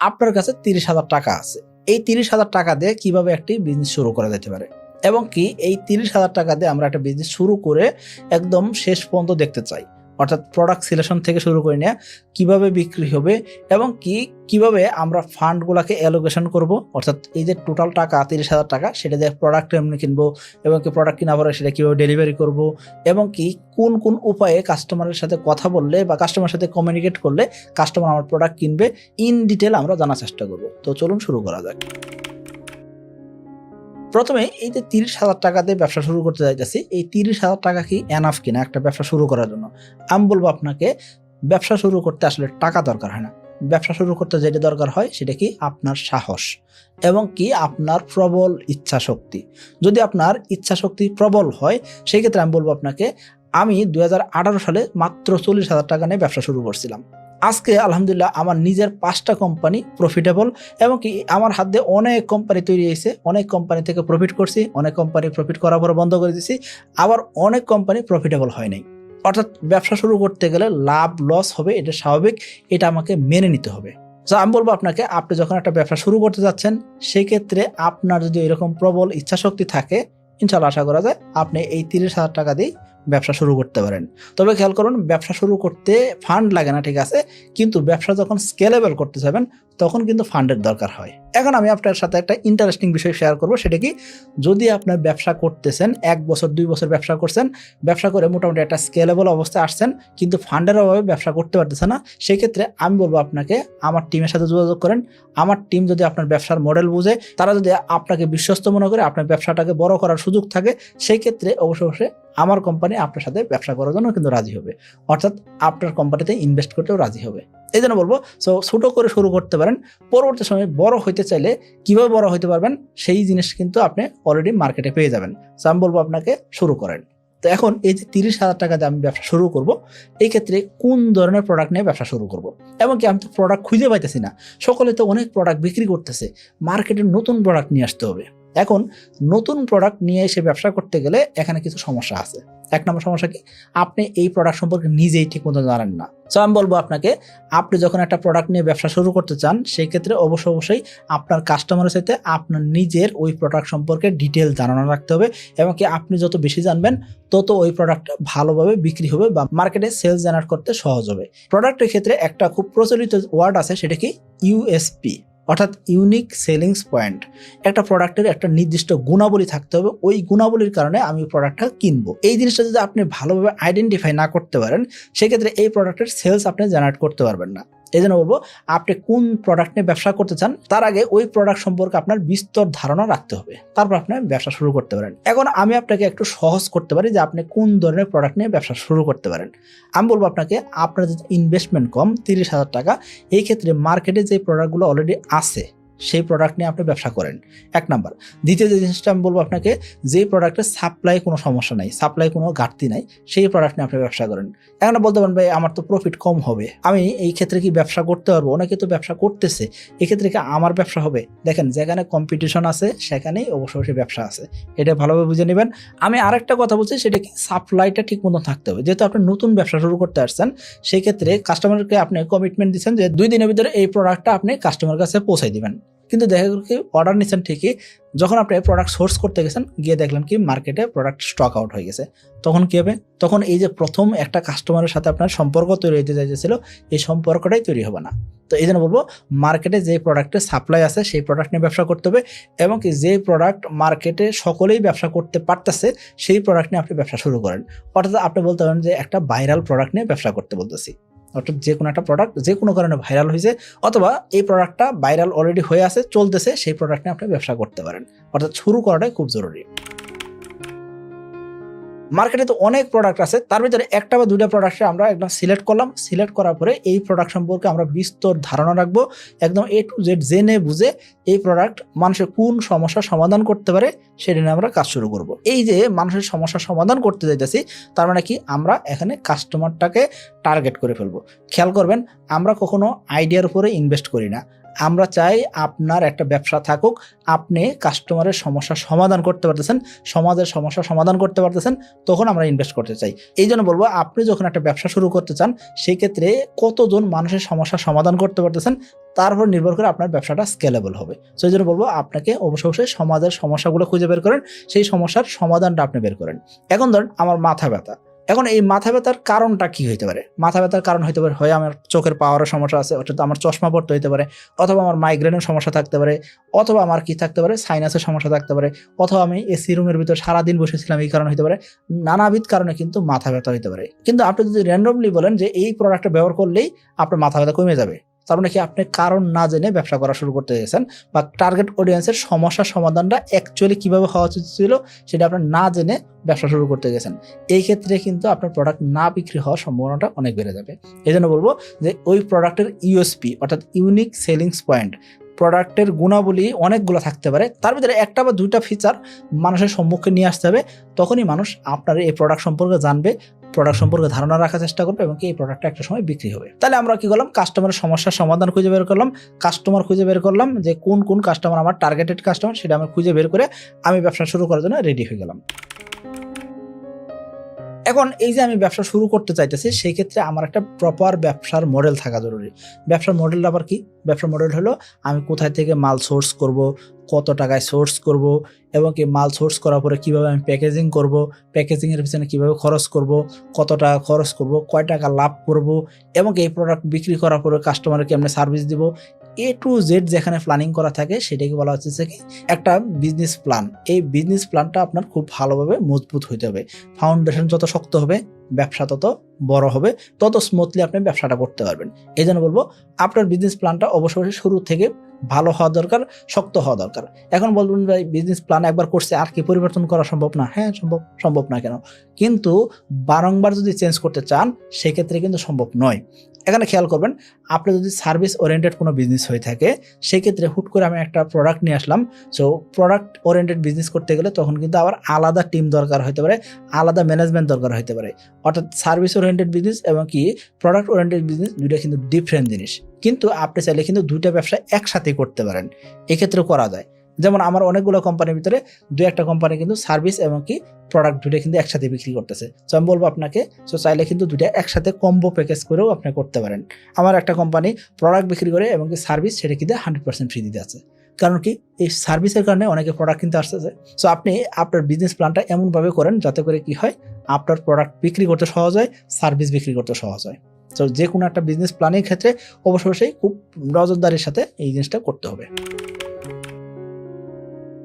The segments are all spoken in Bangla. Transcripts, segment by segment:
আপনার কাছে তিরিশ হাজার টাকা আছে। এই তিরিশ হাজার টাকা দিয়ে কীভাবে একটি বিজনেস শুরু করা যেতে পারে? এবং কি এই তিরিশ হাজার টাকা দিয়ে আমরা একটা বিজনেস শুরু করে একদম শেষ পর্যন্ত দেখতে চাই। অর্থাৎ প্রোডাক্ট সিলেকশন থেকে শুরু করে নেওয়া কীভাবে বিক্রি হবে এবং কি, কীভাবে আমরা ফান্ডগুলোকে অ্যালোকেশন করব, অর্থাৎ এই যে টোটাল টাকা, তিরিশ হাজার টাকা, সেটা দিয়ে প্রোডাক্ট এমনি কিনবো এবং কি প্রোডাক্ট কিনা পরে সেটা কীভাবে ডেলিভারি করব এবং কি, কোন কোন উপায়ে কাস্টমারের সাথে কথা বললে বা কাস্টমারের সাথে কমিউনিকেট করলে কাস্টমার আমার প্রোডাক্ট কিনবে ইন ডিটেল আমরা জানার চেষ্টা করব। তো চলুন শুরু করা যাক। প্রথমে এই যে তিরিশ হাজার টাকা দিয়ে ব্যবসা শুরু করতে যাইতেছি, এই তিরিশ হাজার টাকা কি এনাফ কিনা একটা ব্যবসা শুরু করার জন্য? আমি বলব আপনাকে, ব্যবসা শুরু করতে আসলে টাকা দরকার হয় না। ব্যবসা শুরু করতে যেটা দরকার হয় সেটা কি আপনার সাহস এবং কি আপনার প্রবল ইচ্ছা শক্তি যদি আপনার ইচ্ছা শক্তি প্রবল হয় সেই ক্ষেত্রে আমি বলব আপনাকে, আমি দু হাজার আঠারো সালে মাত্র চল্লিশ হাজার টাকা নিয়ে ব্যবসা শুরু করছিলাম। আজকে আলহামদুলিল্লাহ আমার নিজের পাঁচটা কোম্পানি প্রফিটেবল এবং কি আমার হাত দিয়ে অনেক কোম্পানি তৈরি হয়েছে, অনেক কোম্পানি থেকে প্রফিট করছি, অনেক কোম্পানি প্রফিট করার পর বন্ধ করে দিয়েছি, আবার অনেক কোম্পানি প্রফিটেবল হয় নাই। অর্থাৎ ব্যবসা শুরু করতে গেলে লাভ লস হবে, এটা স্বাভাবিক, এটা আমাকে মেনে নিতে হবে। তো আমি বলব আপনাকে, আপনি যখন একটা ব্যবসা শুরু করতে যাচ্ছেন সেই ক্ষেত্রে আপনার যদি এরকম প্রবল ইচ্ছা শক্তি থাকে ইনশাল্লাহ আশা করা যায়, আপনি এই তিরিশ হাজার টাকা দিয়ে ব্যবসা শুরু করতে পারেন। তবে খেয়াল করুন, ব্যবসা শুরু করতে ফান্ড লাগে না, ঠিক আছে? কিন্তু ব্যবসা যখন স্কেলেবল করতে যাবেন তখন কিন্তু ফান্ডের দরকার হয়। এখন আমি আপনার সাথে একটা ইন্টারেস্টিং বিষয় শেয়ার করব, সেটা কি? যদি আপনার ব্যবসা করতেছেন, এক বছর, দুই বছর ব্যবসা করছেন, ব্যবসা করে মোটামুটি একটা স্কেলেবল অবস্থায় আসছেন, কিন্তু ফান্ডের অভাবে ব্যবসা করতে পারতেছে না সেই ক্ষেত্রে আমি বলব আপনাকে, আমার টিমের সাথে যোগাযোগ করেন। আমার টিম যদি আপনার ব্যবসার মডেল বুঝে, তারা যদি আপনাকে বিশ্বস্ত মনে করে আপনার ব্যবসাটাকে বড় করার সুযোগ থাকে সেই ক্ষেত্রে অবশ্য অবশ্যই আমার কোম্পানি আপনার সাথে ব্যবসা করার জন্য কিন্তু রাজি হবে। অর্থাৎ আপনার কোম্পানিতে ইনভেস্ট করতেও রাজি হবে। এই জন্য বলব সো ছোট করে শুরু করতে পারেন। পরবর্তী সময়ে বড় হইতে চাইলে কীভাবে বড় হইতে পারবেন, সেই জিনিস কিন্তু আপনি অলরেডি মার্কেটে পেয়ে যাবেন। সো আমি বলব আপনাকে শুরু করেন। তো এখন এই যে তিরিশ হাজার টাকা দিয়ে আমি ব্যবসা শুরু করব, এই ক্ষেত্রে কোন ধরনের প্রোডাক্ট নিয়ে ব্যবসা শুরু করব? এমনকি আমি তো প্রোডাক্ট খুঁজে পাইতেছি না। সকলে তো অনেক প্রোডাক্ট বিক্রি করতেছে। মার্কেটে নতুন প্রোডাক্ট নিয়ে আসতে হবে। এখন নতুন প্রোডাক্ট নিয়ে এসে ব্যবসা করতে গেলে এখানে কিছু সমস্যা আছে। এক নম্বর সমস্যা কি? আপনি এই প্রোডাক্ট সম্পর্কে নিজেই ঠিক মতো জানেন না। সো আমি বলব আপনাকে, আপনি যখন একটা প্রোডাক্ট নিয়ে ব্যবসা শুরু করতে চান সেই ক্ষেত্রে অবশ্যই অবশ্যই আপনার কাস্টমারের সাথে আপনার নিজের ওই প্রোডাক্ট সম্পর্কে ডিটেল জানানো রাখতে হবে এবং কি আপনি যত বেশি জানবেন, তত ওই প্রোডাক্টটা ভালোভাবে বিক্রি হবে বা মার্কেটে সেলস জেনারেট করতে সহজ হবে। প্রোডাক্টের ক্ষেত্রে একটা খুব প্রচলিত ওয়ার্ড আছে, সেটা কি? ইউএসপি অর্থাৎ ইউনিক সেলিংস পয়েন্ট একটা প্রোডাক্টের একটা নির্দিষ্ট গুণাবলী থাকতে হবে, ওই গুণাবলীর কারণে আমি প্রোডাক্টটা কিনবো। এই জিনিসটা যদি আপনি ভালোভাবে আইডেন্টিফাই না করতে পারেন, সেক্ষেত্রে এই প্রোডাক্টের সেলস আপনি জেনারেট করতে পারবেন না। এই জন্য বলব, আপনি কোন প্রোডাক্ট নিয়ে ব্যবসা করতে চান, তার আগে ওই প্রোডাক্ট সম্পর্কে আপনার বিস্তর ধারণা রাখতে হবে। তারপর আপনি ব্যবসা শুরু করতে পারেন। এখন আমি আপনাকে একটু সহজ করতে পারি যে আপনি কোন ধরনের প্রোডাক্ট নিয়ে ব্যবসা শুরু করতে পারেন। আমি বলব আপনাকে, আপনার যে ইনভেস্টমেন্ট কম, তিরিশ হাজার টাকা, এই ক্ষেত্রে মার্কেটে যে প্রোডাক্টগুলো অলরেডি আছে সেই প্রোডাক্ট নিয়ে আপনি ব্যবসা করেন। এক নাম্বার। দ্বিতীয় যে জিনিসটা আমি বলব আপনাকে, যে প্রোডাক্টের সাপ্লাই কোনো সমস্যা নাই সাপ্লাই কোনো ঘাটতি নাই, সেই প্রোডাক্ট নিয়ে আপনি ব্যবসা করেন। এখন বলতে পারেন, ভাই, আমার তো প্রফিট কম হবে। আমি এই ক্ষেত্রে কি ব্যবসা করতে পারব? অনেকে তো ব্যবসা করতেছে, এক্ষেত্রে কি আমার ব্যবসা হবে? দেখেন, যেখানে কম্পিটিশন আছে, সেখানেই অবশ্য অবশ্যই ব্যবসা আছে। এটা ভালোভাবে বুঝে নেবেন। আমি আরেকটা কথা বলছি, সেটা কি সাপ্লাইটা ঠিক মতো থাকতে হবে। যেহেতু আপনি নতুন ব্যবসা শুরু করতে আসছেন সেই ক্ষেত্রে কাস্টমারকে আপনি কমিটমেন্ট দিচ্ছেন যে দুই দিনের ভিতরে এই প্রোডাক্টটা আপনি কাস্টমার কাছে পৌঁছাই দিবেন। কিন্তু দেখা গেল কি অর্ডার নিচ্ছেন ঠিকই। যখন আপনি প্রোডাক্ট সোর্স করতে গেছেন, গিয়ে দেখলেন কি মার্কেটে প্রোডাক্ট স্টক আউট হয়ে গেছে। তখন কী হবে? তখন এই যে প্রথম একটা কাস্টমারের সাথে আপনার সম্পর্ক তৈরি হতে চাইছিল এই সম্পর্কটাই তৈরি হবে না। তো এই জন্য বলব মার্কেটে যে প্রোডাক্টের সাপ্লাই আছে, সেই প্রোডাক্ট নিয়ে ব্যবসা করতে হবে এবং কি যে প্রোডাক্ট মার্কেটে সকলেই ব্যবসা করতে পারতেছে, সেই প্রোডাক্ট নিয়ে আপনি ব্যবসা শুরু করেন। অর্থাৎ আপনি বলতে পারেন যে একটা ভাইরাল প্রোডাক্ট নিয়ে ব্যবসা করতে বলতেছি। অর্থাৎ যে কোনো একটা প্রোডাক্ট যে কোনো কারণে ভাইরাল হয়েছে, অথবা এই প্রোডাক্টটা ভাইরাল অলরেডি হয়ে আছে, চলতেছে, সেই প্রোডাক্ট নিয়ে আপনি ব্যবসা করতে পারেন। অর্থাৎ শুরু করাটাই খুব জরুরি। মার্কেটে তো অনেক প্রোডাক্ট আছে, তার ভিতরে একটা বা দুটা প্রোডাক্টে আমরা একদম সিলেক্ট করলাম সিলেক্ট করার পরে এই প্রোডাক্ট সম্পর্কে আমরা বিস্তর ধারণা রাখব, একদম এ টু জেড জেনে বুঝে এই প্রোডাক্ট মানুষের কোন সমস্যার সমাধান করতে পারে সেটা নিয়ে আমরা কাজ শুরু করব। এই যে মানুষের সমস্যার সমাধান করতে যাইতেছি, তার মানে কি আমরা এখানে কাস্টমারটাকে টার্গেট করে ফেলব। খেয়াল করবেন, আমরা কখনো আইডিয়ার উপরে ইনভেস্ট করি না। আমরা চাই আপনার একটা ব্যবসা থাকুক, আপনি কাস্টমারের সমস্যার সমাধান করতে পারতেছেন, সমাজের সমস্যা সমাধান করতে পারতেছেন, তখন আমরা ইনভেস্ট করতে চাই। এই জন্য বলব, আপনি যখন একটা ব্যবসা শুরু করতে চান, সেক্ষেত্রে কতজন মানুষের সমস্যার সমাধান করতে পারতেছেন, তার উপর নির্ভর করে আপনার ব্যবসাটা স্কেলেবল হবে। তো এই জন্য বলব, আপনাকে অবশ্য অবশ্যই সমাজের সমস্যাগুলো খুঁজে বের করেন, সেই সমস্যার সমাধানটা আপনি বের করেন। এখন ধরেন, আমার মাথা ব্যথা। এখন এই মাথা ব্যথার কারণটা কি হইতে পারে? মাথা ব্যথার কারণ হইতে পারে, হয় আমার চোখের পাওয়ারের সমস্যা আছে, অর্থাৎ আমার চশমা পড়তে হইতে পারে, অথবা আমার মাইগ্রেনের সমস্যা থাকতে পারে, অথবা আমার কি থাকতে পারে সাইনাসের সমস্যা থাকতে পারে, অথবা আমি এসি রুমের ভিতর সারাদিন বসেছিলাম এই কারণে হইতে পারে, নানাবিধ কারণে কিন্তু মাথা ব্যথা হইতে পারে। কিন্তু আপনি যদি র্যান্ডমলি বলেন যে এই প্রোডাক্টটা ব্যবহার করলেই আপনার মাথা ব্যথা কমে যাবে। তার মানে কি আপনি কারণ না জেনে ব্যবসা করা শুরু করতে গেছেন বা টার্গেট অডিয়েন্সের সমস্যা সমাধানটা অ্যাকচুয়ালি কীভাবে হওয়া উচিত ছিল সেটা আপনার না জেনে ব্যবসা শুরু করতে গেছেন। এই ক্ষেত্রে কিন্তু আপনার প্রোডাক্ট না বিক্রি হওয়ার সম্ভাবনাটা অনেক বেড়ে যাবে। এই জন্য বলব যে ওই প্রোডাক্টের ইউএসপি অর্থাৎ ইউনিক সেলিংস পয়েন্ট প্রোডাক্টের গুণাবলী অনেকগুলো থাকতে পারে। তার ভিতরে একটা বা দুইটা ফিচার মানুষের সম্মুখে নিয়ে আসতে হবে। তখনই মানুষ আপনার এই প্রোডাক্ট সম্পর্কে জানবে। প্রোডাক্ট সম্পর্কে ধারণা রাখার চেষ্টা করবে এবং এই প্রোডাক্টটা একটা সময় বিক্রি হবে। তাহলে আমরা কি করলাম? কাস্টমারের সমস্যার সমাধান খুঁজে বের করলাম। কাস্টমার খুঁজে বের করলাম যে কোন কোন কাস্টমার আমার টার্গেটেড কাস্টমার সেটা আমি খুঁজে বের করে আমি ব্যবসা শুরু করার জন্য রেডি হয়ে গেলাম। এখন এই যে আমি ব্যবসা শুরু করতে চাইতেছি, সেই ক্ষেত্রে আমার একটা প্রপার ব্যবসার মডেল থাকা জরুরি। ব্যবসার মডেল আবার কি? ব্যবসার মডেল হলো আমি কোথায় থেকে মাল সোর্স করব কত টাকায় সোর্স করব এবং কি মাল সোর্স করার পরে কীভাবে আমি প্যাকেজিং করব প্যাকেজিংয়ের পিছনে কীভাবে খরচ করব, কত টাকা খরচ করব, কয় টাকা লাভ করব এবং এই প্রোডাক্ট বিক্রি করার পরে কাস্টমারকে আমি সার্ভিস দিব এ টু জেড যেখানে প্ল্যানিং করা থাকে সেটাকে বলা হচ্ছে কি একটা বিজনেস প্ল্যান এই বিজনেস প্ল্যানটা আপনার খুব ভালোভাবে মজবুত হইতে হবে। ফাউন্ডেশন যত শক্ত হবে, ব্যবসা তত বড় হবে, তত স্মুথলি আপনি ব্যবসাটা করতে পারবেন। এই জন্য বলব, আপনার বিজনেস প্ল্যানটা অবশ্যই শুরু থেকে ভালো হওয়া দরকার, শক্ত হওয়া দরকার। এখন বলবেন, ভাই বিজনেস প্ল্যান একবার করছে, আর কি পরিবর্তন করা সম্ভব না? হ্যাঁ সম্ভব সম্ভব না কেন? কিন্তু বারংবার যদি চেঞ্জ করতে চান, সেক্ষেত্রে কিন্তু সম্ভব নয়। এখানে খেয়াল করবেন, আপনি যদি সার্ভিস ওরিয়েন্টেড কোনো বিজনেস হয়ে থাকে, সেক্ষেত্রে হুট করে আমি একটা প্রোডাক্ট নিয়ে আসলাম। সো প্রোডাক্ট ওরিয়েন্টেড বিজনেস করতে গেলে তখন কিন্তু আবার আলাদা টিম দরকার হতে পারে, আলাদা ম্যানেজমেন্ট দরকার হতে পারে। অর্থাৎ সার্ভিস ওরিয়েন্টেড বিজনেস এবং কি প্রোডাক্ট ওরিয়েন্টেড বিজনেস দুইটা কিন্তু ডিফারেন্ট জিনিস। কিন্তু আপনি চাইলে কিন্তু দুইটা ব্যবসা একসাথে করতে পারেন। এক্ষেত্রে করা যায়। যেমন আমার অনেকগুলো কোম্পানির ভিতরে দু একটা কোম্পানি কিন্তু সার্ভিস এবং কি প্রোডাক্ট দুটো কিন্তু একসাথে বিক্রি করতেছে। সো আমি বলব আপনাকে সো চাইলে কিন্তু দুটো একসাথে কম্বো প্যাকেজ করেও আপনি করতে পারেন। আমার একটা কোম্পানি প্রোডাক্ট বিক্রি করে এবং সার্ভিস সেটা কিন্তু হান্ড্রেড পার্সেন্ট ফ্রি দিতে আছে। কারণ কি, এই সার্ভিসের কারণে অনেকে প্রোডাক্ট কিনতে আসতেছে। সো আপনি আপনার বিজনেস প্ল্যানটা এমনভাবে করেন যাতে করে কি হয়, আপনার প্রোডাক্ট বিক্রি করতে সহজ হয় সার্ভিস বিক্রি করতে সহজ হয়। তো যে কোনো একটা বিজনেস প্ল্যানের ক্ষেত্রে অবশ্যই খুব নজরদারির সাথে এই জিনিসটা করতে হবে।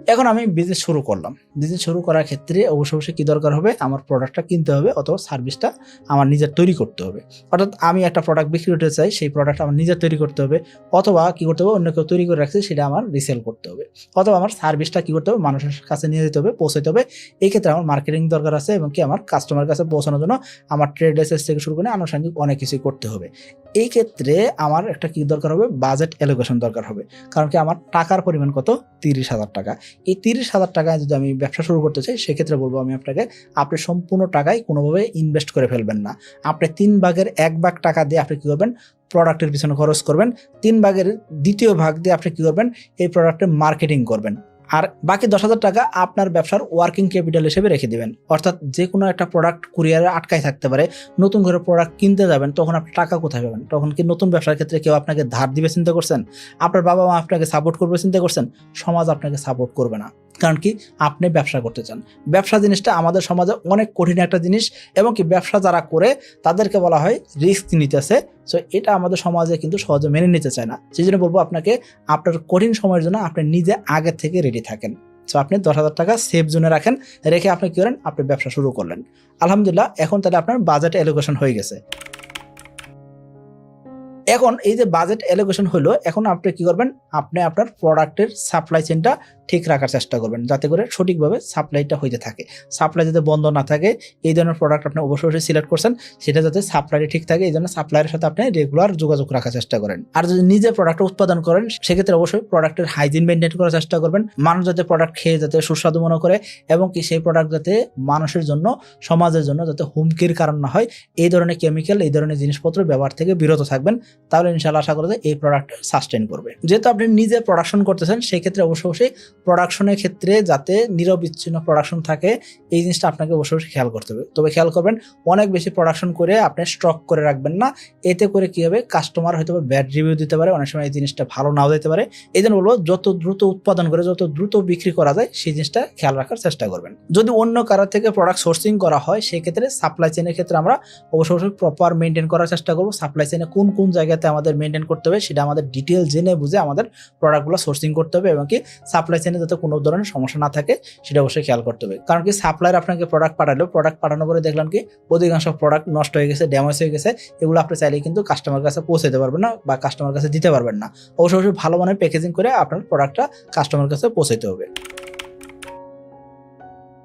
এখন আমি বিজনেস শুরু করলাম। বিজনেস শুরু করার ক্ষেত্রে অবশ্যই অবশ্যই কী দরকার হবে? আমার প্রোডাক্টটা কিনতে হবে অথবা সার্ভিসটা আমার নিজের তৈরি করতে হবে। অর্থাৎ আমি একটা প্রোডাক্ট বিক্রি করতে চাই, সেই প্রোডাক্ট আমার নিজের তৈরি করতে হবে অথবা কী করতে হবে? অন্য কেউ তৈরি করে রাখছে, সেটা আমার রিসেল করতে হবে। অথবা আমার সার্ভিসটা কী করতে হবে? মানুষের কাছে নিয়ে যেতে হবে, পৌঁছাতে হবে। এই ক্ষেত্রে আমার মার্কেটিং দরকার আছে এবং কি আমার কাস্টমার কাছে পৌঁছানোর জন্য আমার ট্রেড লাইসেন্স থেকে শুরু করে আনুষঙ্গিক অনেক কিছুই করতে হবে। এই ক্ষেত্রে আমার একটা কী দরকার হবে? বাজেট অ্যালোকেশন দরকার হবে। কারণ কি আমার টাকার পরিমাণ কত? তিরিশ হাজার টাকা। এই তিরিশ হাজার টাকায় যদি আমি ব্যবসা শুরু করতে চাই, সেক্ষেত্রে বলব আমি আপনাকে, আপনি সম্পূর্ণ টাকায় কোনোভাবে ইনভেস্ট করে ফেলবেন না। আপনি তিন ভাগের এক ভাগ টাকা দিয়ে আপনি কী করবেন? প্রোডাক্টের পিছনে খরচ করবেন। তিন ভাগের দ্বিতীয় ভাগ দিয়ে আপনি কী করবেন? এই প্রোডাক্টের মার্কেটিং করবেন। আর বাকি দশ হাজার টাকা আপনার ব্যবসার ওয়ার্কিং ক্যাপিটাল হিসেবে রেখে দেবেন। অর্থাৎ যে কোনো একটা প্রোডাক্ট কুরিয়ারে আটকায় থাকতে পারে, নতুন করে প্রোডাক্ট কিনতে যাবেন, তখন আপনি টাকা কোথায় পাবেন? তখন কি নতুন ব্যবসার ক্ষেত্রে কেউ আপনাকে ধার দিবে চিন্তা করছেন? আপনার বাবা মা আপনাকে সাপোর্ট করবে চিন্তা করছেন? সমাজ আপনাকে সাপোর্ট করবে না। কারণ কি? আপনি ব্যবসা করতে চান। ব্যবসা জিনিসটা আমাদের সমাজে অনেক কঠিন একটা জিনিস এবং কি ব্যবসা যারা করে, তাদেরকে বলা হয় রিস্ক নিতেছে। সো এটা আমাদের সমাজে কিন্তু সহজে মেনে নিতে চায় না। সেই জন্য বলব আপনাকে, আপনার কঠিন সময়ের জন্য আপনি নিজে আগে থেকে রেডি থাকেন। সো আপনি দশ হাজার টাকা সেফ জোনে রাখেন, রেখে আপনি কী করেন? আপনি ব্যবসা শুরু করলেন। আলহামদুলিল্লাহ, এখন তাহলে আপনার বাজেট এলোকেশন হয়ে গেছে। এখন এই যে বাজেট এলোকেশন হলো, এখন আপনি কি করবেন? আপনি আপনার প্রোডাক্টের সাপ্লাই চেনটা ঠিক রাখার চেষ্টা করবেন, যাতে করে সঠিকভাবে সাপ্লাইটা হইতে থাকে। সাপ্লাই যাতে বন্ধ না থাকে, এই ধরনের প্রোডাক্ট আপনি অবশ্যই অবশ্যই সিলেক্ট করছেন, সেটা যাতে সাপ্লাইটা ঠিক থাকে, এই জন্য সাপ্লাইয়ের সাথে আপনি রেগুলার যোগাযোগ রাখার চেষ্টা করেন। আর যদি নিজে প্রোডাক্ট উৎপাদন করেন, সেক্ষেত্রে অবশ্যই প্রোডাক্টের হাইজিন মেনটেন করার চেষ্টা করবেন। মানুষ যাতে প্রোডাক্ট খেয়ে যাতে সুস্বাদু মনে করে, এবং কি সেই প্রোডাক্ট যাতে মানুষের জন্য, সমাজের জন্য যাতে হুমকির কারণ না হয়, এই ধরনের কেমিক্যাল এই ধরনের জিনিসপত্র ব্যবহার থেকে বিরত থাকবেন। তাহলে ইনশাল্লাহ আশা করা এই প্রোডাক্ট সাস্টেন করবে। যেহেতু আপনি নিজে প্রোডাকশন করতেছেন সেই ক্ষেত্রে অবশ্যই অবশ্যই প্রোডাকশনের ক্ষেত্রে যাতে নিরবিচ্ছিন্ন প্রোডাকশন থাকে, এই জিনিসটা আপনাকে অবশ্যই খেয়াল করতে হবে। তবে খেয়াল করবেন, অনেক বেশি প্রোডাকশন করে আপনি স্টক করে রাখবেন না। এতে করে কি হবে কাস্টমার হয়তো ব্যাড রিভিউ দিতে পারে, অনেক সময় এই জিনিসটা ভালো নাও দিতে পারে। এই জন্য বলব, যত দ্রুত উৎপাদন করে, যত দ্রুত বিক্রি করা যায়, সেই জিনিসটা খেয়াল রাখার চেষ্টা করবেন। যদি অন্য কারও থেকে প্রোডাক্ট সোর্সিং করা হয় সেই ক্ষেত্রে সাপ্লাই চেনের ক্ষেত্রে আমরা অবশ্যই অবশ্যই প্রপার মেনটেন করার চেষ্টা করব। সাপ্লাই চেনে কোন কোন জায়গাতে আমাদের মেনটেন করতে হবে, সেটা আমাদের ডিটেল জেনে বুঝে আমাদের প্রোডাক্টগুলো সোর্সিং করতে হবে এবং কি সাপ্লাই চেনে যাতে কোনো ধরনের সমস্যা না থাকে, সেটা অবশ্যই খেয়াল করতে হবে। কারণ কি সাপ্লাইয়ার আপনাকে প্রোডাক্ট পাঠালো প্রোডাক্ট পাঠানোর পরে দেখলাম কি, অধিকাংশ প্রোডাক্ট নষ্ট হয়ে গেছে ড্যামেজ হয়ে গেছে, এগুলো আপনি চাইলে কিন্তু কাস্টমার কাছে পৌঁছে দিতে পারবেন না বা কাস্টমার কাছে দিতে পারবেন না। অবশ্যই অবশ্যই ভালো মানের প্যাকেজিং করে আপনার প্রোডাক্টটা কাস্টমার কাছে পৌঁছাতে হবে।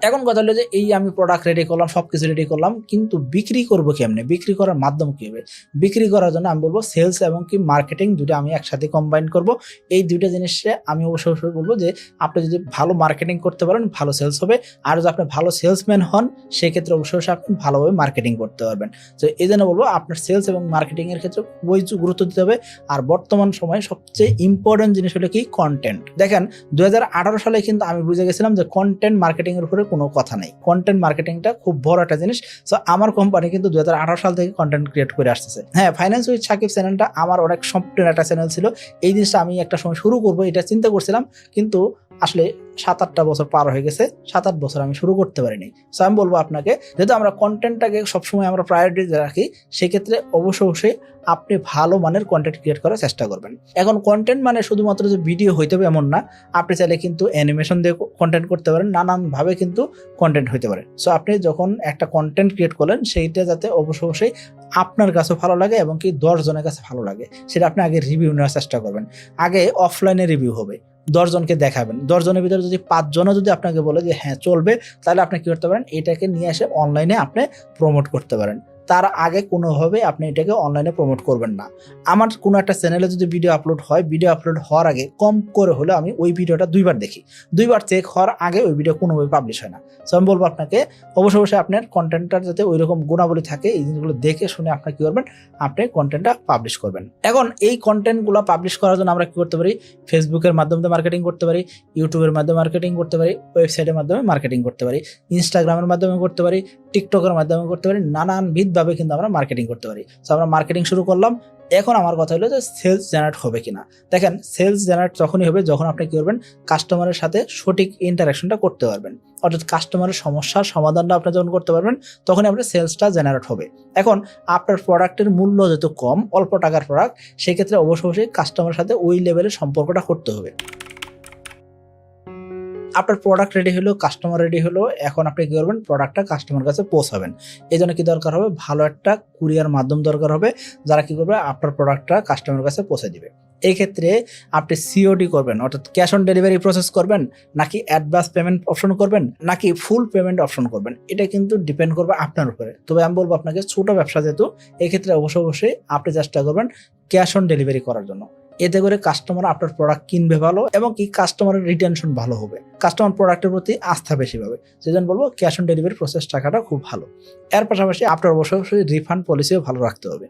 এখন কথা হলো যে এই আমি প্রোডাক্ট রেডি করলাম সব কিছু রেডি করলাম, কিন্তু বিক্রি করব কেমনে? বিক্রি করার মাধ্যম কী হবে? বিক্রি করার জন্য আমি বলব সেলস এবং কি মার্কেটিং দুটো আমি একসাথে কম্বাইন করব। এই দুইটা জিনিসে আমি অবশ্যই অবশ্যই বলব যে আপনি যদি ভালো মার্কেটিং করতে পারেন, ভালো সেলস হবে। আর যদি আপনি ভালো সেলসম্যান হন, সেক্ষেত্রে অবশ্যই অবশ্যই আপনি ভালোভাবে মার্কেটিং করতে পারবেন। তো এই জন্য বলব আপনার সেলস এবং মার্কেটিংয়ের ক্ষেত্রে খুবই গুরুত্ব দিতে হবে। আর বর্তমান সময়ে সবচেয়ে ইম্পর্টেন্ট জিনিস হলো কি কন্টেন্ট দেখেন দু হাজার আঠারো সালে কিন্তু আমি বুঝে গেছিলাম যে কন্টেন্ট মার্কেটিংয়ের উপরে কোনো কথা নেই। কন্টেন্ট মার্কেটিংটা খুব বড় একটা জিনিস। সো আমার কোম্পানি কিন্তু দু হাজার আঠারো সাল থেকে কন্টেন্ট ক্রিয়েট করে আসতেছে। হ্যাঁ ফাইন্যান্স উইথ সাকিব চ্যানেলটা আমার অনেক সম্পূর্ণ একটা চ্যানেল ছিল। এই জিনিসটা আমি একটা সময় শুরু করব, এটা চিন্তা করছিলাম। কিন্তু আসলে সাত আটটা বছর পার হয়ে গেছে, সাত আট বছর আমি শুরু করতে পারিনি। সো আমি বলব আপনাকে, যেহেতু আমরা কন্টেন্টটাকে সবসময় আমরা প্রায়োরিটি রাখি, সেক্ষেত্রে অবশ্যই অবশ্যই আপনি ভালো মানের কন্টেন্ট ক্রিয়েট করার চেষ্টা করবেন। এখন কন্টেন্ট মানে শুধুমাত্র যে ভিডিও হইতে হবে এমন না, আপনি চাইলে কিন্তু অ্যানিমেশন দিয়ে কন্টেন্ট করতে পারেন, নানানভাবে কিন্তু কন্টেন্ট হইতে পারে। সো আপনি যখন একটা কন্টেন্ট ক্রিয়েট করলেন, সেইটা যাতে অবশ্যই অবশ্যই আপনার কাছে ভালো লাগে এবং কি দশ জনের কাছে ভালো লাগে, সেটা আপনি আগে রিভিউ নেওয়ার চেষ্টা করবেন। আগে অফলাইনে রিভিউ হবে। দশজনকে দেখাবেন। দশজনের ভিতরে যদি পাঁচজনও যদি আপনাকে বলে যে হ্যাঁ চলবে, তাহলে আপনি কী করতে পারেন? এটাকে নিয়ে এসে অনলাইনে আপনি প্রমোট করতে পারেন। তার আগে কোনোভাবে আপনি এটাকে অনলাইনে প্রমোট করবেন না। আমার কোনো একটা চ্যানেলে যদি ভিডিও আপলোড হয় ভিডিও আপলোড হওয়ার আগে কম করে হলে আমি ওই ভিডিওটা দুইবার দেখি। দুইবার চেক হওয়ার আগে ওই ভিডিও কোনোভাবে পাবলিশ হয় না। সো আমি বলব আপনাকে, অবশ্যই অবশ্যই আপনার কন্টেন্টটার যাতে ওই রকম গুণাবলী থাকে, এই জিনিসগুলো দেখে শুনে আপনার কি করবেন? আপনি কন্টেন্টটা পাবলিশ করবেন। এখন এই কন্টেন্টগুলো পাবলিশ করার জন্য আমরা কি করতে পারি? ফেসবুকের মাধ্যমে মার্কেটিং করতে পারি ইউটিউবের মাধ্যমে মার্কেটিং করতে পারি ওয়েবসাইটের মাধ্যমে মার্কেটিং করতে পারি ইনস্টাগ্রামের মাধ্যমে করতে পারি টিকটকের মাধ্যমে করতে পারি নানানবিধভাবে কিন্তু আমরা মার্কেটিং করতে পারি। সো আমরা মার্কেটিং শুরু করলাম। এখন আমার কথা হলো যে সেলস জেনারেট হবে কিনা। দেখেন সেলস জেনারেট তখনই হবে, যখন আপনি কি করবেন? কাস্টমারের সাথে সঠিক ইন্টারাকশনটা করতে পারবেন। অর্থাৎ কাস্টমারের সমস্যার সমাধানটা আপনি যখন করতে পারবেন, তখনই আপনার সেলসটা জেনারেট হবে। এখন, আপনার প্রোডাক্টের মূল্য যেহেতু কম, অল্প টাকার প্রোডাক্ট সেক্ষেত্রে অবশ্যই অবশ্যই কাস্টমারের সাথে ওই লেভেলের সম্পর্কটা করতে হবে। আপনার প্রোডাক্ট রেডি হলো কাস্টমার রেডি হলো, এখন আপনি কী করবেন? প্রোডাক্টটা কাস্টমার কাছে পৌঁছাবেন। এই জন্য কি দরকার হবে? ভালো একটা কুরিয়ার মাধ্যম দরকার হবে, যারা কী করবে? আপনার প্রোডাক্টটা কাস্টমার কাছে পৌঁছে দিবে। এই ক্ষেত্রে আপনি সিওডি করবেন, অর্থাৎ ক্যাশ অন ডেলিভারি প্রসেস করবেন, নাকি অ্যাডভান্স পেমেন্ট অপশন করবেন, নাকি ফুল পেমেন্ট অপশন করবেন, এটা কিন্তু ডিপেন্ড করবে আপনার উপরে। তবে আমি বলব আপনাকে, ছোটো ব্যবসা যেহেতু এক্ষেত্রে অবশ্যই অবশ্যই আপনি চেষ্টা করবেন ক্যাশ অন ডেলিভারি করার জন্য। এতে করে কাস্টমার আপনার প্রোডাক্ট কিনবে ভালো এবং কি কাস্টমারের রিটেনশন ভালো হবে। কাস্টমার প্রোডাক্টের প্রতি আস্থা বেশি পাবে। সেজন্য বলব ক্যাশ অন ডেলিভারি প্রসেস টাকাটা খুব ভালো। এর পাশাপাশি আপনার অবশ্যই রিফান্ড পলিসিও ভালো রাখতে হবে।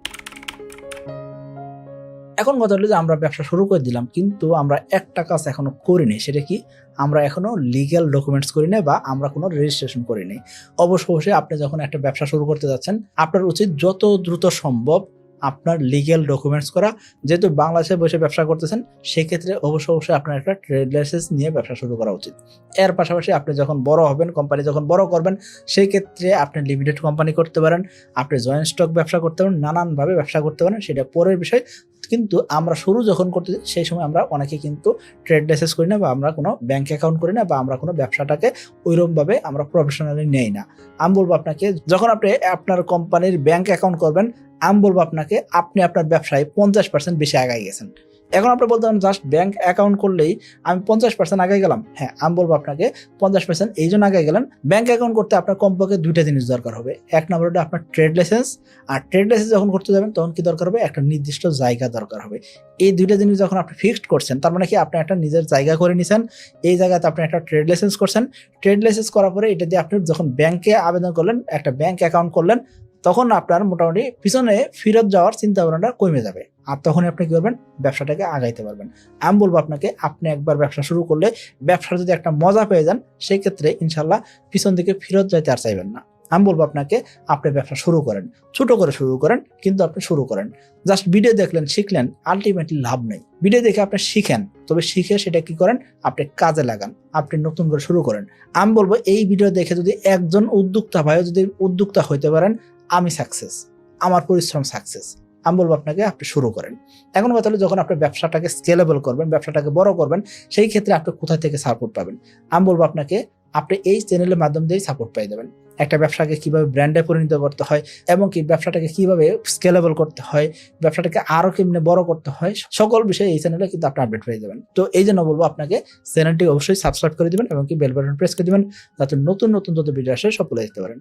এখন কথা হলো যে আমরা ব্যবসা শুরু করে দিলাম, কিন্তু আমরা একটা কাজ এখনও করিনি। সেটা কি? আমরা এখনও লিগ্যাল ডকুমেন্টস করি না বা আমরা কোনো রেজিস্ট্রেশন করিনি অবশ্যই অবশ্যই আপনি যখন একটা ব্যবসা শুরু করতে যাচ্ছেন, আপনার উচিত যত দ্রুত সম্ভব আপনার লিগ্যাল ডকুমেন্টস করা। যেহেতু বাংলাদেশে বসে ব্যবসা করতেছেন, সেক্ষেত্রে অবশ্যই অবশ্যই আপনার একটা ট্রেড লাইসেন্স নিয়ে ব্যবসা শুরু করা উচিত। এর পাশাপাশি আপনি যখন বড় হবেন কোম্পানি যখন বড় করবেন সেই ক্ষেত্রে আপনি লিমিটেড কোম্পানি করতে পারেন, আপনি জয়েন্ট স্টক ব্যবসা করতে পারেন, নানানভাবে ব্যবসা করতে পারেন, সেটা পরের বিষয়। কিন্তু আমরা শুরু যখন করতে সেই সময় আমরা অনেকে কিন্তু ট্রেড লাইসেন্স করি না বা আমরা কোনো ব্যাংক অ্যাকাউন্ট করি না বা আমরা কোনো ব্যবসাটাকে ওইরকমভাবে আমরা প্রফেশনালি নেই না। আমি বলব আপনাকে, যখন আপনি আপনার কোম্পানির ব্যাংক অ্যাকাউন্ট করবেন আমি বলব আপনাকে, আপনি আপনার ব্যবসায় পঞ্চাশ পার্সেন্ট বেশি আগাই গেছেন। এখন আপনি বলতে পারেন, জাস্ট ব্যাংক অ্যাকাউন্ট করলেই আমি পঞ্চাশ পার্সেন্ট আগে গেলাম। হ্যাঁ আমি বলব আপনাকে, পঞ্চাশ পার্সেন্ট এই জন্য আগে গেলেন। ব্যাংক অ্যাকাউন্ট করতে আপনার কমপক্ষে দুইটা জিনিস দরকার হবে। এক নম্বরটা আপনার ট্রেড লাইসেন্স, আর ট্রেড লাইসেন্স যখন করতে যাবেন, তখন কি দরকার হবে? একটা নির্দিষ্ট জায়গা দরকার হবে। এই দুইটা জিনিস যখন আপনি ফিক্সড করছেন, তার মানে কি? আপনি একটা নিজের জায়গা করে নিছেন, এই জায়গাতে আপনি একটা ট্রেড লাইসেন্স করছেন। ট্রেড লাইসেন্স করার পরে এটা দিয়ে আপনি যখন ব্যাংকে আবেদন করলেন, একটা ব্যাংক অ্যাকাউন্ট করলেন তখন আপনার মোটামুটি পিছনে ফেরত যাওয়ার চিন্তা ভাবনাটা কমে যাবে। আর তখন আপনি কি করবেন? ব্যবসাটাকে আগাইতে পারবেন। আমি বলব আপনাকে, আপনি একবার ব্যবসা শুরু করলে ব্যবসার যদি একটা মজা পেয়ে যান সেই ক্ষেত্রে ইনশাল্লাহ পিছন দিকে ফেরত যাইতে আর চাইবেন না। আমি বলব আপনাকে, আপনি ব্যবসা শুরু করেন। ছোট করে শুরু করেন, কিন্তু আপনি শুরু করেন। জাস্ট ভিডিও দেখলেন, শিখলেন, আলটিমেটলি লাভ নেই। ভিডিও দেখে আপনি শিখেন, তবে শিখে সেটা কি করেন? আপনি কাজে লাগান, আপনি নতুন করে শুরু করেন। আমি বলব, এই ভিডিও দেখে যদি একজন উদ্যোক্তা ভাইও যদি উদ্যোক্তা হইতে পারেন আমি সাকসেস আমার পরিশ্রম সাকসেস আমি বলব আপনাকে আপনি শুরু করেন। এখন কথা হলো যখন আপনি ব্যবসাটাকে স্কেলেবল করবেন, ব্যবসাটাকে বড় করবেন, সেই ক্ষেত্রে আপনি কোথা থেকে সাপোর্ট পাবেন? আমি বলব আপনাকে, আপনি এই চ্যানেলের মাধ্যম দিয়েই সাপোর্ট পেয়ে যাবেন। একটা ব্যবসাকে কীভাবে ব্র্যান্ডে পরিণত করতে হয় এবং কি ব্যবসাটাকে কীভাবে স্কেলেবল করতে হয়, ব্যবসাটাকে আরও কেমনে বড় করতে হয়, সকল বিষয়ে এই চ্যানেলে কিন্তু আপনি আপডেট পেয়ে যাবেন। তো এই জন্য বলব আপনাকে চ্যানেলটি অবশ্যই সাবস্ক্রাইব করে দিবেন এবং কি বেল বাটন প্রেস করে দিবেন, যাতে নতুন নতুন যত ভিডিও আসে পেয়ে যেতে পারেন।